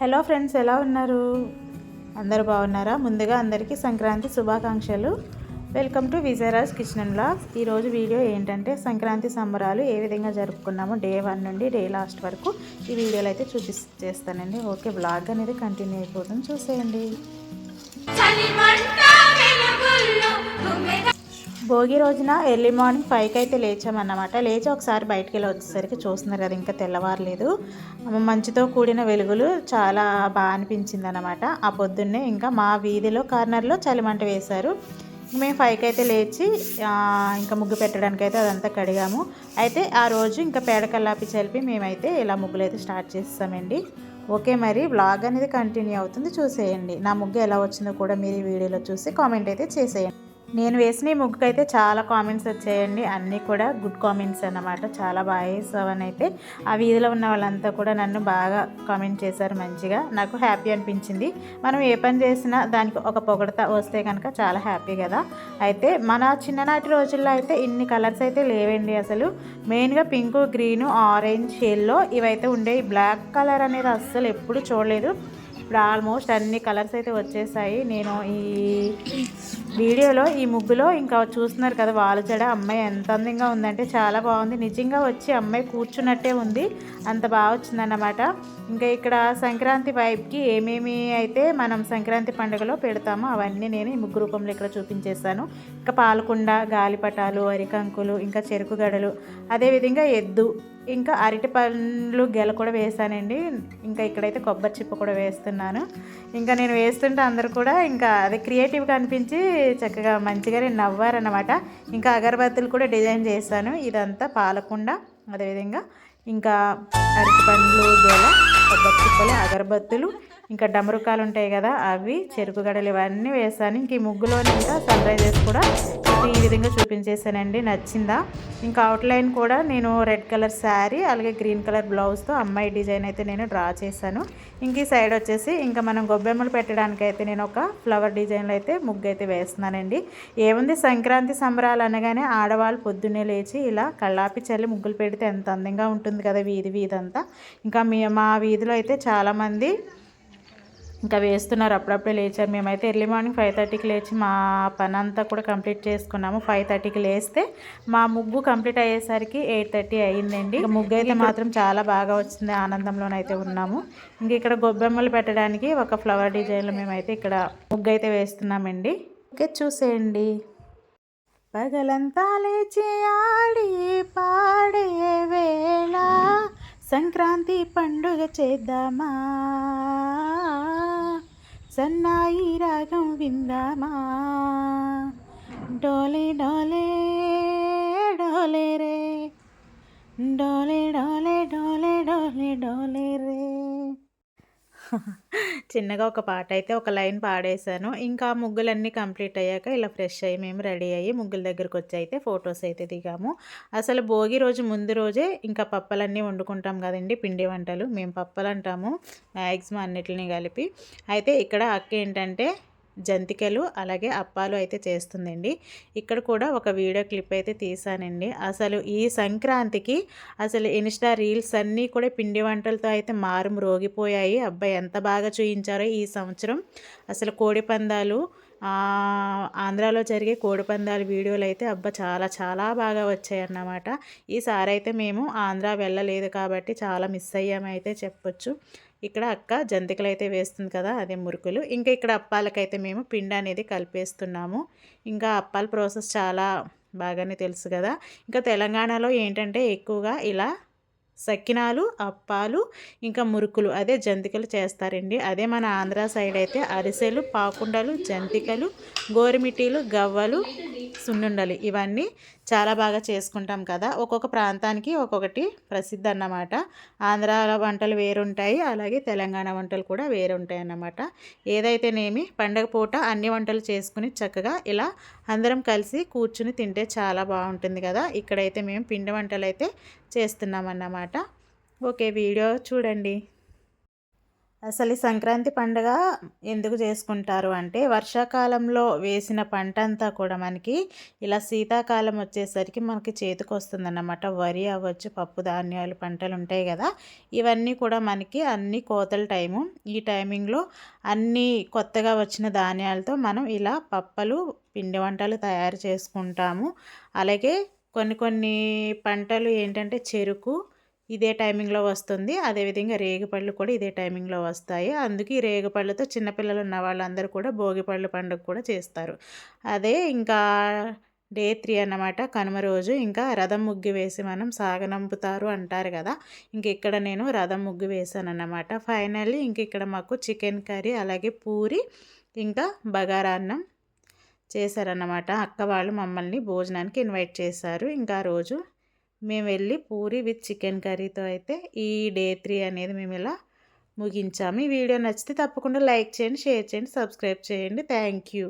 Hello friends ఎలా ఉన్నారు? అందరు బాగున్నారా? ముందుగా అందరికీ సంక్రాంతి శుభాకాంక్షలు. Welcome to Vijayaraj kitchen and vlogs ఈరోజు వీడియో ఏంటంటే సంక్రాంతి సంబరాలు ఏ విధంగా జరుపుకున్నామో డే వన్ నుండి డే లాస్ట్ వరకు ఈ వీడియోలు అయితే చూపిస్తానండి ఓకే బ్లాగ్ అనేది కంటిన్యూ అయిపోతుంది. చూసేయండి. భోగి రోజున ఎర్లీ మార్నింగ్ ఫైవ్కి అయితే లేచామన్నమాట. లేచి ఒకసారి బయటికి వెళ్ళి వచ్చేసరికి చూస్తున్నారు కదా ఇంకా తెల్లవారలేదు. మంచుతో కూడిన వెలుగులు చాలా బాగా అనిపించింది అనమాట ఆ పొద్దున్నే ఇంకా మా వీధిలో కార్నర్లో చలిమంట వేశారు. మేము ఫైవ్కి అయితే లేచి ఇంకా ముగ్గు పెట్టడానికి అయితే అదంతా కడిగాము. అయితే ఆ రోజు ఇంకా పేడకల్లాపి చలిపి మేమైతే ఇలా ముగ్గులు అయితే స్టార్ట్ చేస్తామండి ఓకే మరి వ్లాగ్ అనేది కంటిన్యూ అవుతుంది. చూసేయండి. నా ముగ్గు ఎలా వచ్చిందో కూడా మీరు ఈ వీడియోలో చూసి కామెంట్ అయితే చేసేయండి. నేను వేసిన ఈ ముగ్గుకు అయితే చాలా కామెంట్స్ వచ్చాయండి. అన్నీ కూడా గుడ్ కామెంట్స్ అన్నమాట. చాలా బాగా వేసావని అయితే ఆ వీధిలో ఉన్న వాళ్ళంతా కూడా నన్ను బాగా కామెంట్ చేశారు మంచిగా. నాకు హ్యాపీ అనిపించింది. మనం ఏ పని చేసినా దానికి ఒక పొగడత వస్తే కనుక చాలా హ్యాపీ కదా. అయితే మన చిన్ననాటి రోజుల్లో అయితే ఇన్ని కలర్స్ అయితే లేవండి అసలు. మెయిన్గా పింక్ గ్రీన్ ఆరెంజ్ షేల్లో ఇవైతే ఉండేవి బ్లాక్ కలర్ అనేది అస్సలు ఎప్పుడు చూడలేదు. ఇప్పుడు ఆల్మోస్ట్ అన్ని కలర్స్ అయితే వచ్చేసాయి. నేను ఈ వీడియోలో ఈ ముగ్గులో ఇంకా చూస్తున్నారు కదా వాళ్ళ అమ్మాయి ఎంత అందంగా ఉందంటే చాలా బాగుంది. నిజంగా వచ్చి అమ్మాయి కూర్చున్నట్టే ఉంది. అంత బాగా వచ్చిందన్నమాట. ఇంకా ఇక్కడ సంక్రాంతి వైపుకి ఏమేమి అయితే మనం సంక్రాంతి పండుగలో పెడతామో అవన్నీ నేను ఈ ముగ్గు రూపంలో ఇక్కడ చూపించేస్తాను ఇంకా పాలకుండ గాలిపటాలు అరికంకులు ఇంకా చెరుకు గడలు అదేవిధంగా ఎద్దు ఇంకా అరటి పండ్లు గెల కూడా వేసానండి. ఇంకా ఇక్కడైతే కొబ్బరి చిప్ప కూడా వేస్తున్నాను. ఇంకా నేను వేస్తుంటే అందరు కూడా ఇంకా అది క్రియేటివ్గా అనిపించి చక్కగా మంచిగా నేను నవ్వారనమాట ఇంకా అగరబత్తులు కూడా డిజైన్ చేశాను. ఇదంతా పాలకుండ అదేవిధంగా ఇంకా అరటి పండ్లు గెల కొబ్బరి చిప్పలు అగరబత్తులు ఇంకా డమరుకాలు ఉంటాయి కదా అవి చెరుకు గడలు ఇవన్నీ వేసాను. ఇంక ఈ ముగ్గులోని ఇంకా సన్ రైజెస్ కూడా ఈ విధంగా చూపించేసానండి నచ్చిందా? ఇంకా అవుట్లైన్ కూడా నేను రెడ్ కలర్ శారీ అలాగే గ్రీన్ కలర్ బ్లౌజ్తో అమ్మాయి డిజైన్ అయితే నేను డ్రా చేశాను. ఇంక ఈ సైడ్ వచ్చేసి ఇంకా మనం గొబ్బెమ్మలు పెట్టడానికి అయితే నేను ఒక ఫ్లవర్ డిజైన్లో అయితే ముగ్గు అయితే వేస్తున్నానండి. ఏముంది సంక్రాంతి సంబరాలు అనగానే ఆడవాళ్ళు పొద్దున్నే లేచి ఇలా కళ్ళాపి చల్లి ముగ్గులు పెడితే ఎంత అందంగా ఉంటుంది కదా వీధి వీధి అంతా. ఇంకా మీ మా వీధిలో అయితే చాలామంది ఇంకా వేస్తున్నారు. అప్పుడప్పుడే లేచారు. మేమైతే ఎర్లీ మార్నింగ్ ఫైవ్ థర్టీకి లేచి మా పని అంతా కూడా కంప్లీట్ చేసుకున్నాము. ఫైవ్ థర్టీకి లేస్తే మా ముగ్గు కంప్లీట్ అయ్యేసరికి ఎయిట్ థర్టీ అయ్యిందండి. ఇంకా ముగ్గు అయితే మాత్రం చాలా బాగా వచ్చింది. ఆనందంలోనైతే ఉన్నాము. ఇంక ఇక్కడ గొబ్బెమ్మలు పెట్టడానికి ఒక ఫ్లవర్ డిజైన్లో మేమైతే ఇక్కడ ముగ్గు అయితే వేస్తున్నామండి. ఓకే చూసేయండి. పగలంతా లేచి ఆడి పాడే వేళ సంక్రాంతి పండుగ చేద్దామా? సన్నాయి రాగం విందామా డోలే డోలే డోలే రే డోలే డోలే డోలే డోలే డోలే రే చిన్నగా ఒక పాట అయితే ఒక లైన్ పాడేశాను. ఇంకా ముగ్గులన్నీ కంప్లీట్ అయ్యాక ఇలా ఫ్రెష్ అయ్యి మేము రెడీ అయ్యి ముగ్గుల దగ్గరకు వచ్చి అయితే ఫొటోస్ అయితే దిగాము. అసలు భోగి రోజు ముందు రోజే ఇంకా పప్పలన్నీ వండుకుంటాం కదండి పిండి వంటలు. మేము పప్పలు అంటాము మ్యాక్సిమం అన్నిటిని కలిపి. అయితే ఇక్కడ అక్క ఏంటంటే జంతికలు అలాగే అప్పాలు అయితే చేస్తుందండి. ఇక్కడ కూడా ఒక వీడియో క్లిప్ అయితే తీసానండి. అసలు ఈ సంక్రాంతికి అసలు ఇన్స్టా రీల్స్ అన్నీ కూడా పిండి వంటలతో అయితే మారు రోగిపోయాయి అబ్బాయి ఎంత బాగా చూయించారో ఈ సంవత్సరం. అసలు కోడి పందాలు ఆంధ్రాలో జరిగే కోడిపందాల వీడియోలు అయితే అబ్బా చాలా చాలా బాగా వచ్చాయన్నమాట. ఈసారి అయితే మేము ఆంధ్ర వెళ్ళలేదు కాబట్టి చాలా మిస్ అయ్యామైతే చెప్పొచ్చు. ఇక్కడ అక్క జంతికలు అయితే వేస్తుంది కదా అదే మురుకులు. ఇంకా ఇక్కడ అప్పాలకైతే మేము పిండి అనేది కలిపేస్తున్నాము. ఇంకా అప్పాల ప్రాసెస్ చాలా బాగానే తెలుసు కదా. ఇంకా తెలంగాణలో ఏంటంటే ఎక్కువగా ఇలా సకినాలు అప్పాలు ఇంకా మురుకులు. అదే జంతికలు చేస్తారండి. అదే మన ఆంధ్ర సైడ్ అయితే అరిసెలు పాకుండలు జంతికలు గోరిమిటీలు గవ్వలు సున్నుండలు. ఇవన్నీ చాలా బాగా చేసుకుంటాం కదా. ఒక్కొక్క ప్రాంతానికి ఒక్కొక్కటి ప్రసిద్ధి అన్నమాట. ఆంధ్ర వంటలు వేరుంటాయి. అలాగే తెలంగాణ వంటలు కూడా వేరుంటాయి అన్నమాట ఏదైతేనేమి పండగ పూట అన్ని వంటలు చేసుకుని చక్కగా ఇలా అందరం కలిసి కూర్చుని తింటే చాలా బాగుంటుంది కదా. ఇక్కడైతే మేము పిండి వంటలు అయితే చేస్తున్నాం అన్నమాట ఓకే వీడియో చూడండి. అసలు ఈ సంక్రాంతి పండుగ ఎందుకు చేసుకుంటారు అంటే వర్షాకాలంలో వేసిన పంట అంతా కూడా మనకి ఇలా శీతాకాలం వచ్చేసరికి మనకి చేతికి వస్తుందన్నమాట. వరి అవ్వచ్చు పప్పు ధాన్యాలు పంటలు ఉంటాయి కదా. ఇవన్నీ కూడా మనకి అన్ని కోతల టైము. ఈ టైమింగ్లో అన్ని కొత్తగా వచ్చిన ధాన్యాలతో మనం ఇలా పప్పలు పిండి వంటలు తయారు చేసుకుంటాము. అలాగే కొన్ని కొన్ని పంటలు ఏంటంటే చెరుకు ఇదే టైమింగ్లో వస్తుంది. అదేవిధంగా రేగిపళ్ళు కూడా ఇదే టైమింగ్లో వస్తాయి. అందుకే ఈ రేగిపళ్ళతో చిన్నపిల్లలు ఉన్న వాళ్ళందరూ కూడా భోగిపళ్ళు పండుగ కూడా చేస్తారు. అదే ఇంకా డే త్రీ అన్నమాట కనుమ రోజు. ఇంకా రథం ముగ్గు వేసి మనం సాగనంపుతారు అంటారు కదా. ఇంక ఇక్కడ నేను రథం ముగ్గు వేసాను అన్నమాట. ఫైనల్లీ ఇంక ఇక్కడ మాకు చికెన్ కర్రీ అలాగే పూరి ఇంకా బగారా అన్నం చేశారన్నమాట. అక్క వాళ్ళు మమ్మల్ని భోజనానికి ఇన్వైట్ చేశారు. ఇంకా రోజు మేము వెళ్ళి పూరి విత్ చికెన్ కర్రీతో అయితే ఈ డే త్రీ అనేది మేము ఇలా ముగించాము. ఈ వీడియో నచ్చితే తప్పకుండా లైక్ చేయండి షేర్ చేయండి సబ్స్క్రైబ్ చేయండి. Thank you.